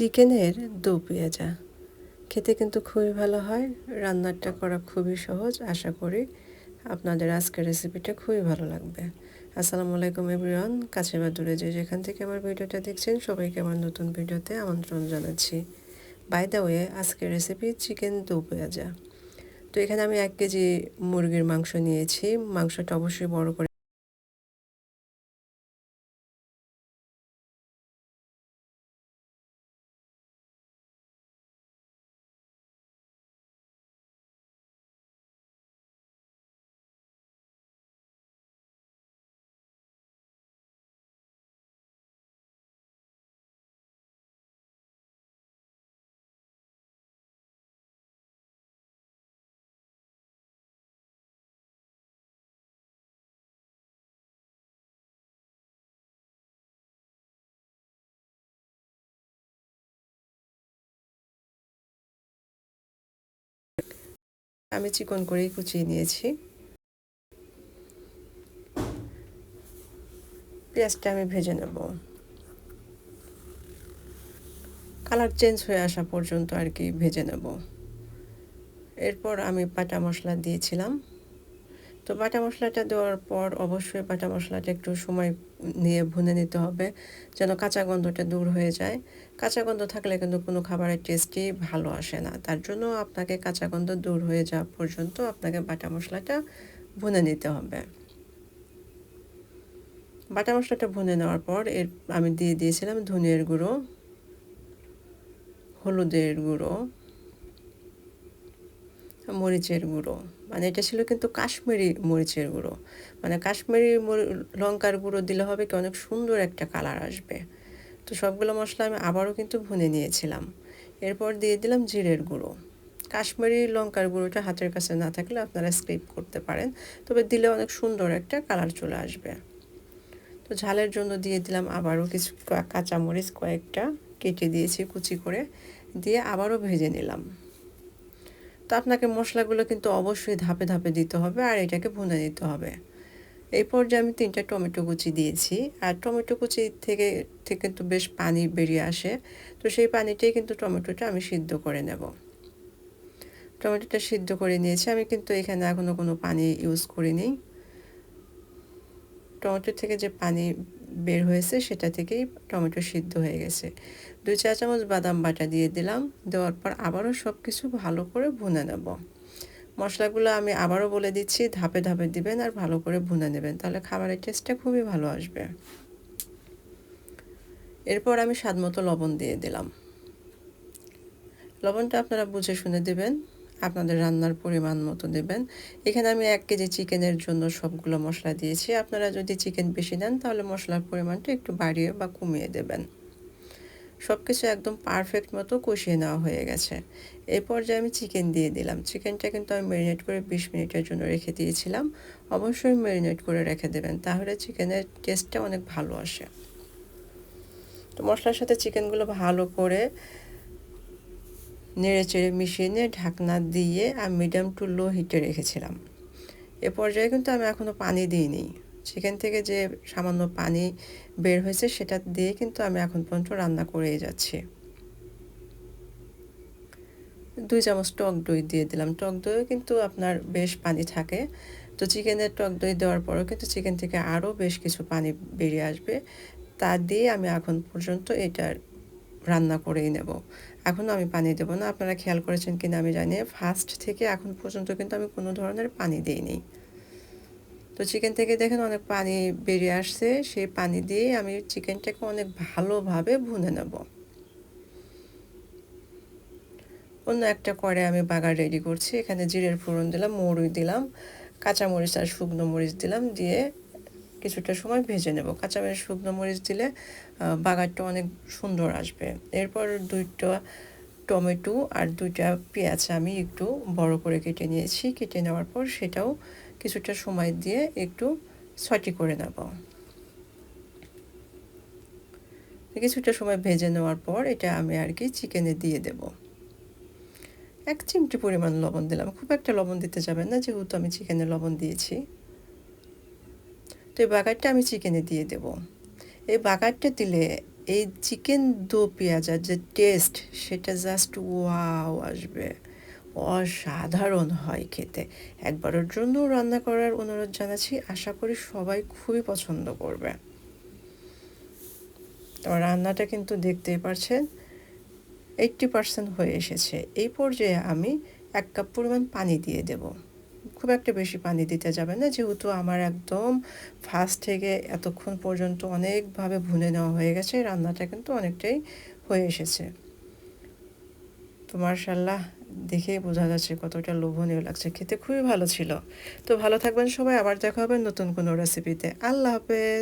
চিকেনের দু পেঁয়াজা। খেতে কিন্তু খুবই ভালো হয়। রান্নাটা করা খুবই সহজ। আশা করি আপনাদের আজকের রেসিপিটা খুবই ভালো লাগবে। আসসালামু আলাইকুম এভরিওয়ান কাছে বা দূরে যে যেখান থেকে আমার ভিডিওটা দেখছেন, সবাইকে আমার নতুন ভিডিওতে আমন্ত্রণ জানাচ্ছি। বাই দ্য ওয়ে আজকের রেসিপি চিকেন দু পেঁয়াজা। তো এখানে আমি এক কেজি মুরগির মাংস নিয়েছি। মাংসটা অবশ্যই বড় করে আমি চিকন করেই কুচিয়ে নিয়েছি। পেঁয়াজটা আমি ভেজে নেব। কালার চেঞ্জ হয়ে আসা পর্যন্ত আর কি ভেজে নেব। এরপর আমি পাটা মশলা দিয়েছিলাম। তো বাটা মশলাটা দেওয়ার পর অবশ্যই বাটা মশলাটা একটু সময় নিয়ে ভুনে নিতে হবে, যেন কাঁচা গন্ধটা দূর হয়ে যায়। কাঁচা গন্ধ থাকলে কিন্তু কোনো খাবারের টেস্টই ভালো আসে না। তার জন্য আপনাকে কাঁচা গন্ধ দূর হয়ে যাওয়া পর্যন্ত আপনাকে বাটা মশলাটা ভুনে নিতে হবে। বাটা মশলাটা ভুনে নেওয়ার পর এর, আমি দিয়ে দিয়েছিলাম ধনের গুঁড়ো, হলুদের গুঁড়ো মরিচের গুঁড়ো। মানে এটা ছিল কিন্তু কাশ্মীরি মরিচের গুঁড়ো। মানে কাশ্মীরি লঙ্কার গুঁড়ো দিলে হবে কি অনেক সুন্দর একটা কালার আসবে। তো সবগুলো মশলা আমি আবারও কিন্তু ভুনে নিয়েছিলাম। এরপর দিয়ে দিলাম জিরের গুঁড়ো। কাশ্মীরি লঙ্কার গুঁড়োটা হাতের কাছে না থাকলে আপনারা স্ক্রিপ করতে পারেন, তবে দিলে অনেক সুন্দর একটা কালার চলে আসবে। তো ঝালের জন্য দিয়ে দিলাম আবারও কিছু কাঁচামরিচ কয়েকটা, কেটে দিয়েছি কুচি করে, দিয়ে আবারও ভেজে নিলাম। তো আপনাকে মশলাগুলো কিন্তু অবশ্যই ধাপে ধাপে দিতে হবে আর এটাকে ভুনে নিতে হবে। এই পর্যায়ে আমি তিনটা টমেটো কুচি দিয়েছি আর টমেটো কুচি থেকে থেকে কিন্তু বেশ পানি বেরিয়ে আসে। তো সেই পানিটাই কিন্তু টমেটোটা আমি সিদ্ধ করে নেব। টমেটোটা সিদ্ধ করে নিয়েছি। আমি কিন্তু এখানে এখনও কোনো পানি ইউজ করিনি। টমেটো থেকে যে পানি বের হয়েছে, সেটা থেকেই টমেটো সিদ্ধ হয়ে গেছে। দুই চা চামচ বাদাম বাটা দিয়ে দিলাম, দেওয়ার পর আবারও সব কিছু ভালো করে ভুনে নেব। মশলাগুলো আমি আবারও বলে দিচ্ছি, ধাপে ধাপে দিবেন আর ভালো করে ভুনে নেবেন, তাহলে খাবারের টেস্টটা খুবই ভালো আসবে। এরপর আমি স্বাদ মতো লবণ দিয়ে দিলাম। লবণটা আপনারা বুঝে শুনে দেবেন। আপনাদের রান্নার পরিমাণ মতো দেবেন এখানে আমি এক কেজি চিকেনের জন্য সবগুলো মশলা দিয়েছি। আপনারা যদি চিকেন বেশি নেন, তাহলে মশলার পরিমাণটা একটু বাড়িয়ে বা কমিয়ে দেবেন। সব কিছু একদম পারফেক্ট মতো কষিয়ে নেওয়া হয়ে গেছে। এই পর্যায়ে আমি চিকেন দিয়ে দিলাম। চিকেনটা কিন্তু আমি ম্যারিনেট করে বিশ মিনিটের জন্য রেখে দিয়েছিলাম। অবশ্যই ম্যারিনেট করে রেখে দেবেন, তাহলে চিকেনের টেস্টটা অনেক ভালো আসে। তো মশলার সাথে চিকেনগুলো ভালো করে নেড়ে চেড়ে মিশিয়ে নিয়ে ঢাকনা দিয়ে আমি মিডিয়াম টু লো হিটে রেখেছিলাম। এ পর্যায়ে কিন্তু আমি এখনও পানি দিইনি। চিকেন থেকে যে সামান্য পানি বের হয়েছে সেটা দিয়ে কিন্তু আমি এখন পর্যন্ত রান্না করেই যাচ্ছি। দুই চামচ টক দই দিয়ে দিলাম। টক দইও কিন্তু আপনার বেশ পানি থাকে। তো চিকেনের টক দই দেওয়ার পরেও কিন্তু চিকেন থেকে আরও বেশ কিছু পানি বেরিয়ে আসবে। তা দিয়ে আমি এখন পর্যন্ত এটা রান্না করেই নেব। এখনও আমি পানি দেবো না। আপনারা খেয়াল করেছেন কিনা আমি জানি ফার্স্ট থেকে এখন পর্যন্ত কিন্তু আমি কোনো ধরনের পানি দিইনি। তো চিকেন থেকে দেখেন অনেক পানি বেরিয়ে আসছে। সেই পানি দিয়ে আমি চিকেনটাকে অনেক ভালোভাবে ভুনে নেব। অন্য একটা করে আমি বাগার রেডি করছি। এখানে জিরের ফোড়ন দিলাম মরুই দিলাম, কাঁচামরিচ আর শুকনো মরিচ দিলাম, দিয়ে কিছুটা সময় ভেজে নেব। কাঁচামরিচ শুকনো মরিচ দিলে বাগারটা অনেক সুন্দর আসবে। এরপর দুইটা টমেটো আর দুইটা পেঁয়াজ আমি একটু বড় করে কেটে নিয়েছি। কেটে নেওয়ার পর সেটাও কিছুটা সময় দিয়ে একটু ছটি করে নেব। কিছুটা সময় ভেজে নেওয়ার পর এটা আমি আর কি চিকেনে দিয়ে দেব। এক চিমটি পরিমাণ লবণ দিলাম। খুব একটা লবণ দিতে যাবেন না, যেহেতু আমি চিকেনে লবণ দিয়েছি। তো এই বাগারটা আমি চিকেনে দিয়ে দেব। এই বাগারটা দিলে এই চিকেন দো পেঁয়াজার যে টেস্ট, সেটা জাস্ট ওয়াও আসবে। অসাধারণ হয় খেতে। একবারের জন্য রান্না করার অনুরোধ জানাচ্ছি। আশা করি সবাই খুবই পছন্দ করবে। তো রান্নাটা কিন্তু দেখতেই পারছেন, এইটটি পার্সেন্ট হয়ে এসেছে। এই পর্যায়ে আমি এক কাপ পরিমাণ পানি দিয়ে দেব। খুব একটা বেশি পানি দিতে যাবে না। যেহেতু আমার একদম ফার্স্ট থেকে এতক্ষণ পর্যন্ত অনেকভাবে ভুনে নেওয়া হয়ে গেছে, রান্নাটা কিন্তু অনেকটাই হয়ে এসেছে। তো মার্শাল্লাহ দেখে বোঝা যাচ্ছে কতটা লোভনীয় লাগছে। খেতে খুবই ভালো ছিল। তো ভালো থাকবেন সবাই, আবার দেখা হবে নতুন কোনো রেসিপিতে আল্লাহ হাফেজ।